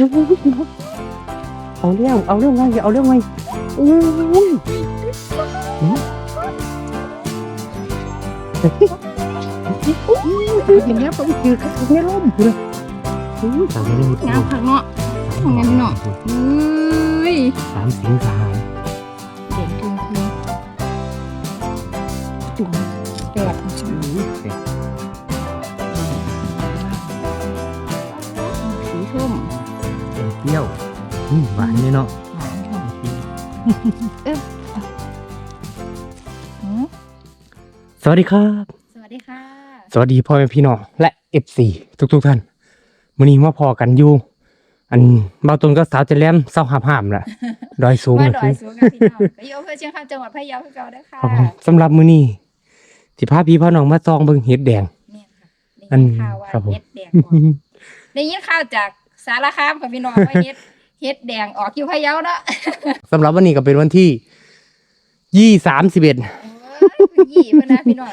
เอาเรื่องเอาเรื่องไงอย่าเอาเรื่องไงอู้ยหืมเห็นแล้วก็คือคือในร่มคืออู้ยตามไปเลยงามผักเนาะของงั้นเนาะเฮ้ยสามสิงสหายเด่นทึงคือจุ่มแปดอู้ยเด็กสีส้ม เป็นเปรี้ยวอืมหวานเลยเนาะหวานค่ะเอ๊ะหืมสวัสดีครับ สวัสดีค่ะ สวัสดีพ่อแม่พี่น้องและ F4 ทุกทุกๆท่านมื้อนี้มาพอกันอยู่ อันเบาตนก็สาวจะแหลมเศร้าหาบหามแหละดอยสูงมาเลยดอยสูงกับพี่น้องก็อยู่อำเภอเชียงคำจังหวัดพะเยาคือเก่าเด้อค่ะครับผมสำหรับมื้อนี้ที่พาพี่พ่อน้องมาซองเบิ่งเห็ดแดง เนี่ยค่ะอัได้นยินข่าวว่าครับผมเฮ็ดแดงออกได้ยินข่าวจาก สารคามค่ะพี่น้องว่าเฮ็ดเฮ็ดแดงออกอยู่พะเยาเนาะสำหรับวันนี้ก็เป็นวันที่ยี่สามสิบเอ็ดเอ้ยยี่เพิ่นนะพี่น้อง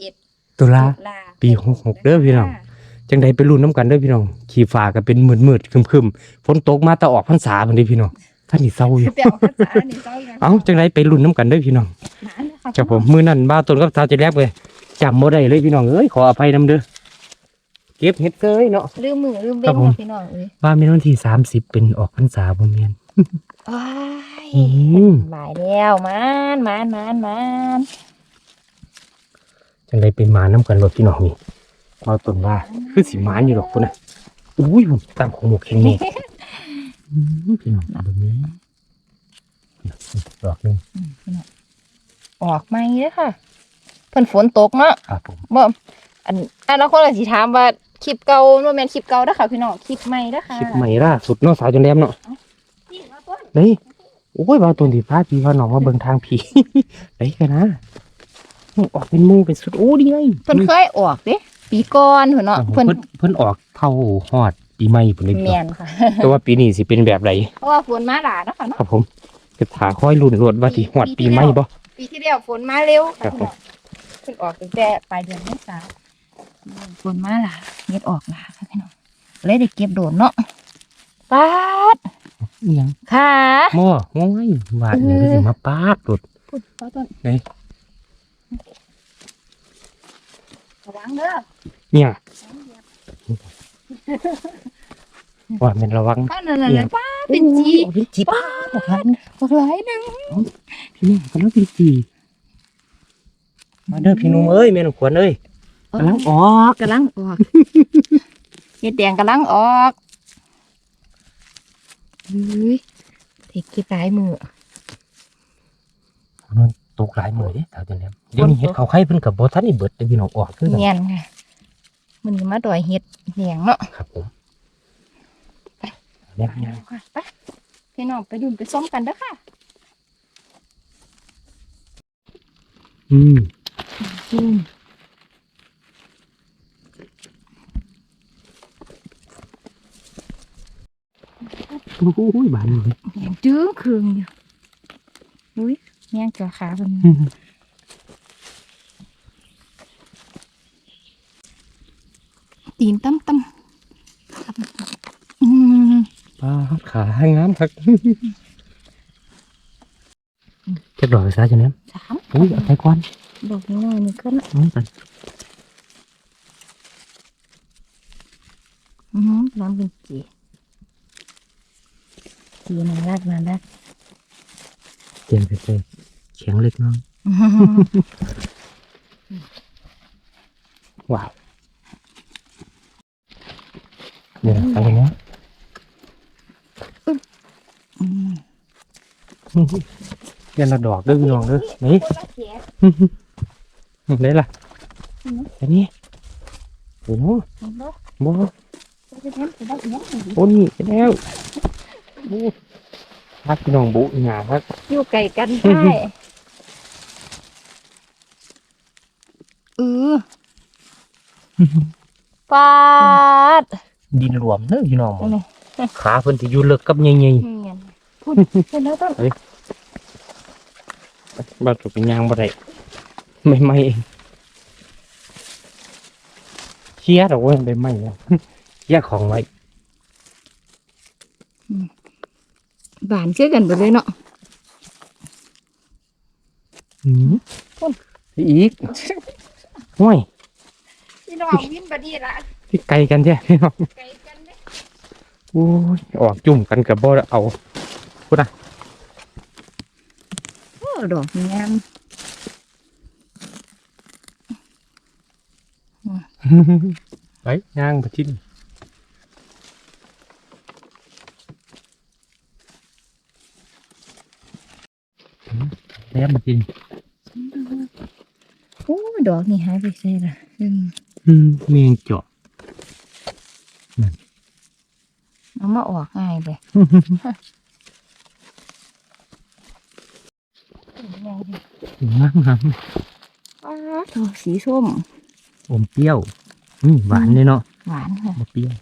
31ตุลาตุลาปี66เด้อพี่น้องจังใดไปรุ่นน้ำกันเด้อพี่น้องขี่ฟ้าก็เป็นมืดๆครึมๆฝนตกมาแต่ออกพรรษาพุ่นเด้อพี่น้องท่านนี่เศร้าอยู่เปรี้ยวภาษานี่เจ้าอีกแล้วเอ้าจังใดไปรุ่นน้ำกันเด้อพี่น้องหาเลยค่ะครับผมมื้อนั้นบ้าวต้นกับสาวจะแลบเลยจำบ่ได้เลยพี่น้องเอ้ยขออภัยนำเด้อ เก็บเห็ดเกยเนาะ ลืมมือลืมครัเบ้บงผม เนาะพี่น้องเอ้ยว่ามีวันที่สามสิบเป็นออกพรรษาบ่แม่นว้ายอืมหลายแล้วมานมานมานมานจังใดไปหมาน้ำกันรถพี่น้องนี่บ้าวต้นว่าคือสิหมานอยู่ดอกพุ่นน่ะอุ้ยพุ่นตามของหมกแข็งนี่อืมพี่น้องเอาแบบนี้ดอกหนึงออกมาอีกเลยค่ะเพิ่นฝนตกเนาะครับผม บ่อันอันแล้วคนก็สิถามว่า คลิปเก่าบ่แม่นคลิปเก่าเด้อค่ะพี่น้องคลิปใหม่เด้อค่ะคลิปใหม่ล่าสุดเนาะสาวจนแลมเนาะนี่มาต้นนี่โอ้ยบ้าวต้นที่พาพี่พาน้องมาเบิ่งทางผีได้กันนะออกเป็นหมูเป็นสุดโอ้ดีไงเพิ่นเคยออกเด้ปีก่อนเพิ่นเนาะเพิ่เพิ่นนเพิ่นออกเท่าฮอดปีใหม่พุ่นเลยพี่แม่น้องนค่ะแต่ว่าปีนี้สิเป็นแบบไรเพราะว่าฝนมาหลายเนาะค่ะเนาะครับผมก็ถาคอยลุ้นรวดว่าสิฮอดปีใหม่บ่ปีที่แล้วฝนมาเร็วครัค่ะบพี่น้องเพิ่งออกตั้งแต่ปลายเดือนเมษา ฝนมาหลายเม็ดออกหลายค่ะพี่น้องเลยได้เก็บโดนเนาะปาดอีหยังค่ะหม้อโอ้ยว่าอหยังก็สิมาปาดโดดพูดป้าต้นไหนระวังเด้อเนี่ยว่าแม่นระวังป้านั่นน่ะป้าเป็นจีโอ้เป็นจีป้าดบ่ทันบักหลายหนึงพี่น้องกำลังเป็นจีมาเด้อพี่หนุ่มเอ้ยแม่นขวัญเอ้ย กำลังออกกำลังออกเฮ็ดแดงกำลังออกเฮ้ยเทเก็บหลายมือมันตกหลายมื้อเด้ถาวจังแลมเดี๋ยวนี้เฮ็ดเขาวไข่เพิ่นก็บ่ทันได้เบิดเด้อพี่น้องออกคือกันเงียนค่ะมันมาดอยเฮ็ดแดงเนาะครับผมเนี่ยเนี่ยไปพี่น้องไปดูไปส้มกันเด้อค่ะอืมอืม โอ้ยบานเลยแดงจื้อคืองอยู่อุ้ยแม่งจ่อขาเพิ่นตีนตั้มตั้มอืมปลาขา ให้งามครับเก็บดอกไปซะจังแลมามอุ้ยเอาไปก่อนดอกน้อยๆนี่ก็นะน้องกันอือหือร้อนเป็นจีจีน่ารักเตรียมไปเลยแข็งเล็กน้อยอื้อหือว้าวเนี่ยไปอย่างนี้อืมเรียนละดอกด้อพี่น้องด้อนี่นละแขนได้ล่ะอันนี้โอ้โหเห็นบ่บ่จะเห็นจะได้เห็นโอ้นี่เห็นแล้วโอ้ พักพี่น้องบุหยาพักอยู่ไกลกันได้เออปาด ดินรวมเด้อพี่น้องหมนี่ดขาเพิ่นสิอยู่เลิกกับใหญ่เงียนพูดเห็นแล้วต้นๆบ่ถูกเป็นยางบ่ได้ไม่ไม่เองเชียร์ดอกเว้ยใบไม้อะเชียร์ของไว้ บานเชื่อกันไปเลยเนาะอืมพุ่นอีกห้วยพี่น้องวินบดีละที่ไกลกันใช่พี่น้องไกลกันเด้โอ้ยออกจุ่มกันกับบ่เอาพูดนะโอ้ดอกงามไปย่างไปชิ้น แล้วมากินโอ้ดอกนี่หายไปใช่ละอืมอืมเมียงเจาะเอามาออกง่ายเลยแม่ดิงามงามอ้าดอกสีส้ม อมเปรี้ยวอืมหวานเลยเนาะ หวานค่ะบ่เปรี้ยว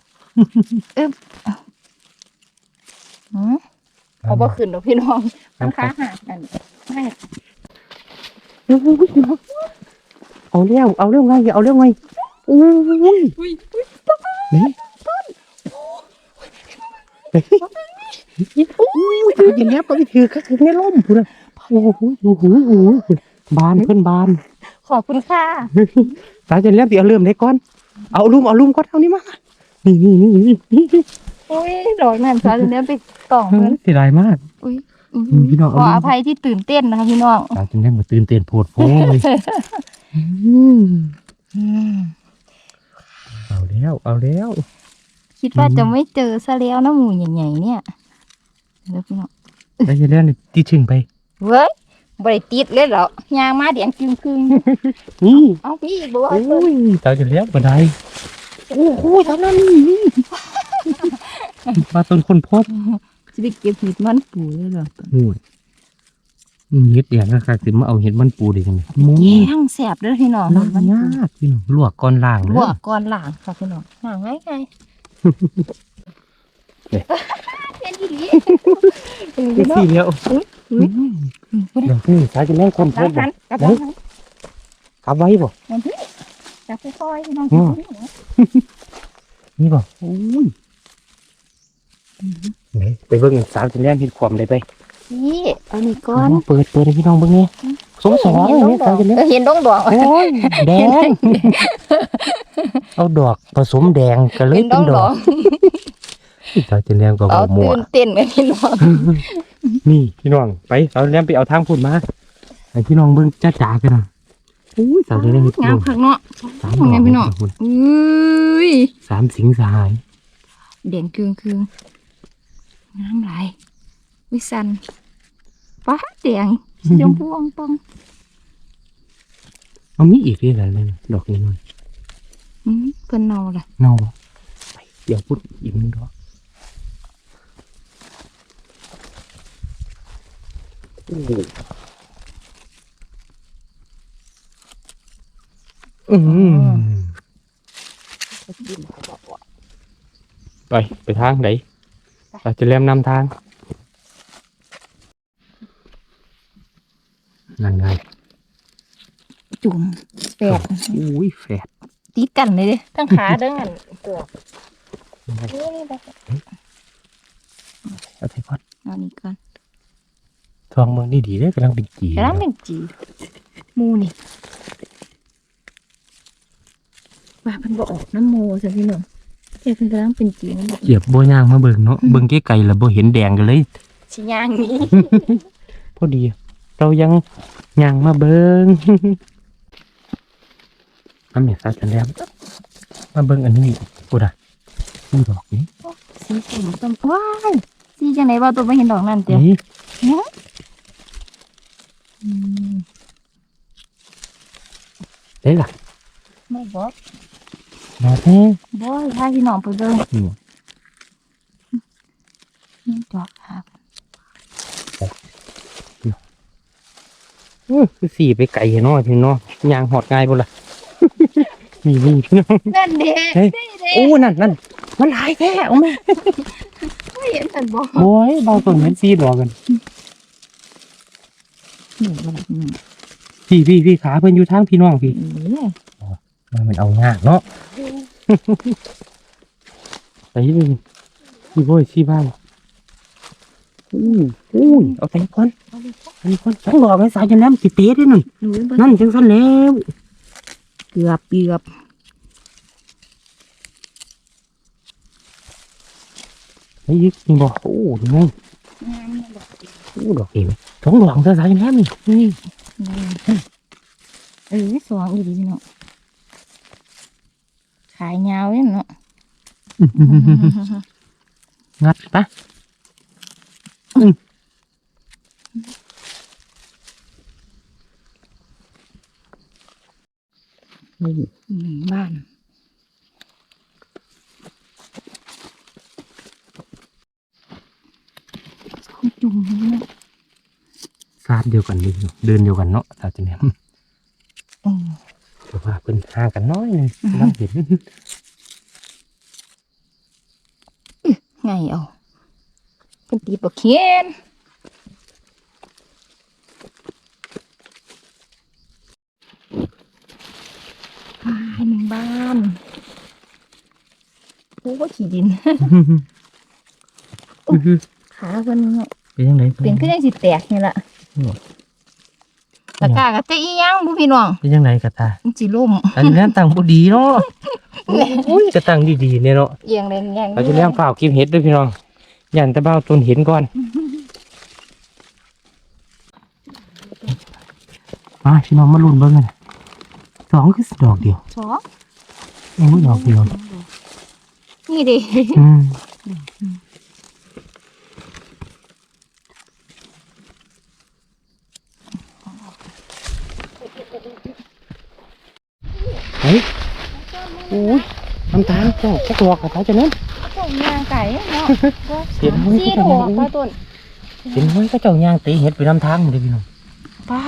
หืมเอาบ่ขึ้นดอกพี่น้องมันค้าหากัน ไม่เอาเร็วเอาเร็วไงเอาเร็วไงอุ้ยอุ้ยอุ้ยนี่อุ้ยอุ้ยถืออย่างเงี้ยไปถือก็ถือในร่มพูดนะโอ้โหโอ้โหโอ้โหบานเพิ่นบาน ขอบคุณค่ะสายจะเริ่มตีเอาเริ่มได้ก่อน เอาลุ่มเอาลุ่มก่อนเท่านี้มานี่นี่นี่นี่นี่อุ้ยดอกนั่นสาวเนี้ยไปต่องเพิ่นเสียดายมากอุ้ยอุ้ยอืม พี่น้องขออภัยที่ตื่นเต้นนะคะพี่น้องสายจะเริ่มมาตื่นเต้นโพดโพยอืมเอาแล้ว เอาแล้ว คิดว่าจะไม่เจอซะแล้วนะหมูใหญ่ๆเนี่ยเดี๋ยวพี่น้องสายจะเริ่มตีชึงไป เว้ยบริติดเลยเหรอยางมาเดียงจึงคืงนี่เอาพี่อีกบอกว่าโอ้ยสายจะเริ่มบันไดโอ้โหทำนั่นนี่นี่มาต้นคนพบจะ ไปเก็บเห็ดมันปูเลยเหรอโอ้ยอืมเห็ดแดงนะครับสิมาเอาเห็ดมันปูได้ยังไงมุ้แกยงแสบเด้อพี่น้องล้างยากพี่น้องลวกก่อนล้างลเลวยกก่อนล้างค่ะพี่น้องล้างง่ายไงเนี่ยเป็นอีหลีเป็นสี่เดียวอุ๊ยอืมเดี๋ยวพี่สายจะแม่งคนพล้าบงบ่หันกลับบ้านกลับไว้บ่มันพี่จับไปซอยพี่น้องอืมนี่บ่โอ้ย ไหนไปเบิ่งสาวจะแม่งเห็ดความได้ไปพี่เอานี่ก่อนเปิดเปิดให้พี่น้องเบิ่งเนี่ยสงสารเห็นดเนี่อยงดสาอวกจะแม่งเออเห็นดองดอกโอ้ยแดงเอาดอกผสมแดงก็เลยเห็นดเป็อนงดดออกกสาวจะแม่งก็เอาบ่มั่วตื่นเต้นเลยพี่น้องนี่พี่น้องไปสาวจะแม่งไปเอาทางพุ่นมาให้พี่น้องเบิ่งจ้าจ๋ากันนะอุ้ยสาวจะแม่งเห็ดงามคักเนาะสามดว่าอกไงพี่น้องพุ่นอุ้ยสามสิงสหายเด่นคืงคืง น้ำไหลวิสันฟ้าแดงชมพูอ่องปองเอามีอีกเรื่อยๆเลยดอกนี้หน่อยอืมเพิ่นเนาล่ะเน่าบ่ไปเดี๋ยวพูดอีกนึงดอกโอ้โหอืมไป ไปทางไหน เราจะเริ่มนำทางนั่นไงจุ่มแปดอุ้ยแฝดติดกันเลยเด้ทั้งขาเด้งอันตัวนี่นี่ไปเอาใส่ก่อนเอานี่ก่อนทองเมืองนี่ดีเลยกำลังเป็นจีกระลังเป็นจีหมูนี่ว่าเพิ่นบ่ออกน้ำโมซะพี่น้อง เดี๋ยวเพิ่นกำลังเป็นจีนั่นะเจียบโบย่างมาเบิ่งเนาะเบิ่งไกลๆแล้วโบเห็นแดงกันเลย สิย่างนี้พอดี เรายังย่างมาเบิ่งน้ำเม็ดซาจันแล้วมาเบิ่งอันนี้กูด่ะนี่ดอกนี้สีส้มต้มว้ายสีจังไหนว่าตัวไม่เห็นดอกนั่นเตียนี่อืมได้ล่ะไม่บอก ดอกแท้บ่พาพี่น้องไปเบิ่งนี่นี่ดอกครับอื้อคือสีไปไกลเนาะทีเนาะย่างหอดง่ายบ่ล่ะนี่นี่พี่น้องนั่นเด้เฮ้ยนี่เด้โอ้นั่นนั่นมันหลายแท้เอาแม่ไม่เห็นสันบ่โอ้ยเบาต้นเห็นสีดอกกันนี่มันอืมพี่พี่พี่ขาเพิ่นอยู่ทางพี่น้องพี่ นี่มันมันเอายากเนาะไปเลยพี่โว้ยชี้บ้านอู้อู้ยเอาไปก่อนเอาเลยจ้ะอันนี้ก่อนส ขายยาวเลยเนาะ งัดปะอืมอืมบ้านเขาจุ่มเลยเนาะซาดเดียวกันนี่เนาะเดินเดียวกันเนาะสาวจะแหลมอืม แต่ว่าเป็นห่างกันน้อยหนึงน้ำเห็นไงเอาเป็นตีบกเขียนบ้านบ้านโอ้ขี่ดินขาเพิ่นเนาะเป็นยังไงเป็นขึ้นยังสิแตกนี่แหละอืม ตะกร้ากะจะอีหยังบุพี่น้องเป็นยังไงกระตามันสิล่มอันนี้ตั้งบ่ดีเนาะอุ้ยกระตั้งดีๆเนี่ยเนาะเอียงแรงแรงเราจะเลี้ยงฝ่าวกินเห็ดด้วยพี่น้องยันแตะเบ้าต้นเห็นก่อนมาพี่น้องมาลุ้นเบิ่งกันสองคือดอกเดียวสองโอ้ยดอกเดียวนี่ดิ อืมเฮ้ยโอ้ยน้ำตาลเจ้าแค่ดอกกระตาจะนั้นเจ้าย่างไก่เนาะเห็นไหมสี่ดอกป้าต้นเห็นไหมก็เจ้าย่างตีเห็ดไปน้ำทางหมดเลยพี่น้องป้า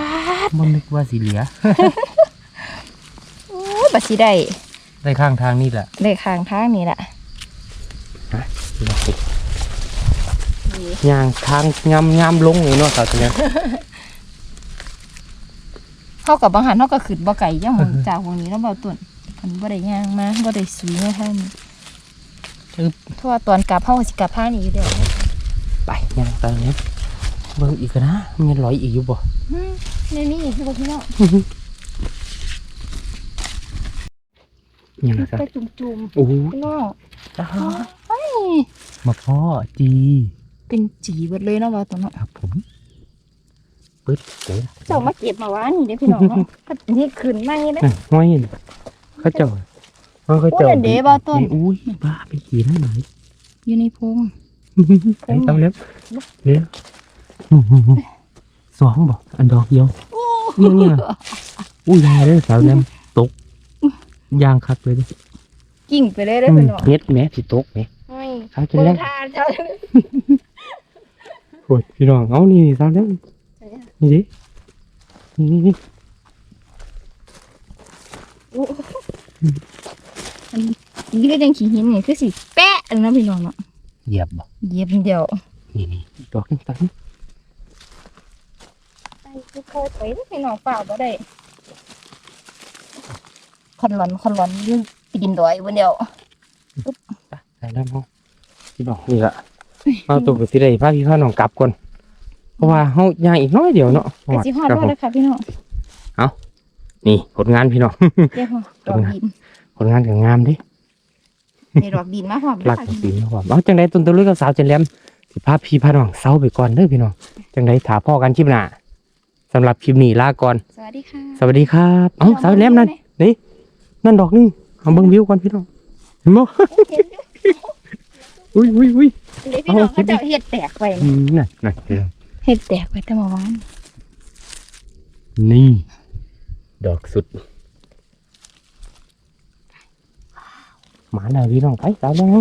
ดมันนึกว่าสีเหลือ โอ้ยบัดสิได้ได้ข้างทางนี่แหละได้ข้างทางนี่แหละย่างทางงามงามลงเลยเนาะสาวตัวเนี้ย เฮากับบางหันเฮาก็ขึ้นบ่ไก่ย่างหมองจากวงนี้แล้วบ่ต้นมันบ่ได้ย่างมาบ่ได้สุยนะท่านอึ๊บเพราะว่าตอนกลับเฮาสิกลับทางนี้อยู่เด้อไปย่างตอนนี้เบิ่งอีกนะมันยังลอยอีกอยู่บ่อืมในนี้คือบ่พี่น้องยังนะครับไปจุ่มโอ้ยๆพี่น้องจ้าเฮ้ยมาพ่อจี เป็นจีเบิดเลยเนาะว่าตัวเนาะครับผม ปึ๊ดเดี๋ยวเจ้ามาเก็บมาวานี่เด้อพี่น้องเนาะก็นี่ขึ้นมานี่เด้อนั่นห้อยนี่เขาเจ้าเขาเจ้าโอ้ยเดี๋ยวบ่ต้นอุ้ยบ้าไปขี่นั่นไหน อยู่ในพง ไปทำเล็บเดี๋ยวสองบ่อันดอกเดียวเนี่ยเนี่ยอุ้ยยาเลยสาวแนมตกยางคักเลยดิกิ่งไปเลยเด้อพี่น้องเฮ็ดแม่สิตกแม่เฮ้ยสาวจะคนแล้ทานเจ้า โอ้ยพี่น้องเอานี่สาวแล้ว นี่ดินี่นี่นี่นี่ก็ยังขี้หินนี่คือสิแปะอันนั้นพี่น้องเนาะเหยียบบ่เหยียบเดียวนี่นี่ดอกต่างไปคือเคยไปเด้อพี่น้องเปล่าบ่ได้คนหลอนคนหลอนอยืนปีนดอยบนเดียวๆใส่น้ำห้องพี่น้องนี่ละเอาตัวไปสิได้พาพี่พาน้องกลับก่อน เพราะว่าเฮาย่างอีกน้อยเดียวเนาะกะสิฮอดครับบ่ผมแล้วค่ะพี่น้องนี่ผลงานพี่น้องเดี๋ยวฮอดดอกดินผลงานก็งามเดิในดอกดินมาพร้อมหลักค่ะของปีนะว่าเอาจังไดต้นตัวเลือกกับสาวเจนแหลมสิพาพี่พาน้องเซาไปก่อนเด้อพี่น้องจังไดถาพ่อกันคลิปหน้าสำหรับคลิปนี้ลาก่อน สวัสดีค่ะ สวัสดีครับเอ้าสาวเจนแหลมนั่นนี่นั่นดอกหนึงเอาเบิ่งวิวก่อนพี่น้องเห็นบ่เห็นอยู่อุ้ยอุ้ยอุ้ยเดี๋ยวพี่น้องเอาคลิเขาปจะเฮ็ดแตกไว้อืมนั่นนั่นพี่น้อง เห็ดแตกไปแต่เมื่อวาน นี่ ดอกสุดหมาแล้วพี่น้องไปสาวแล้ว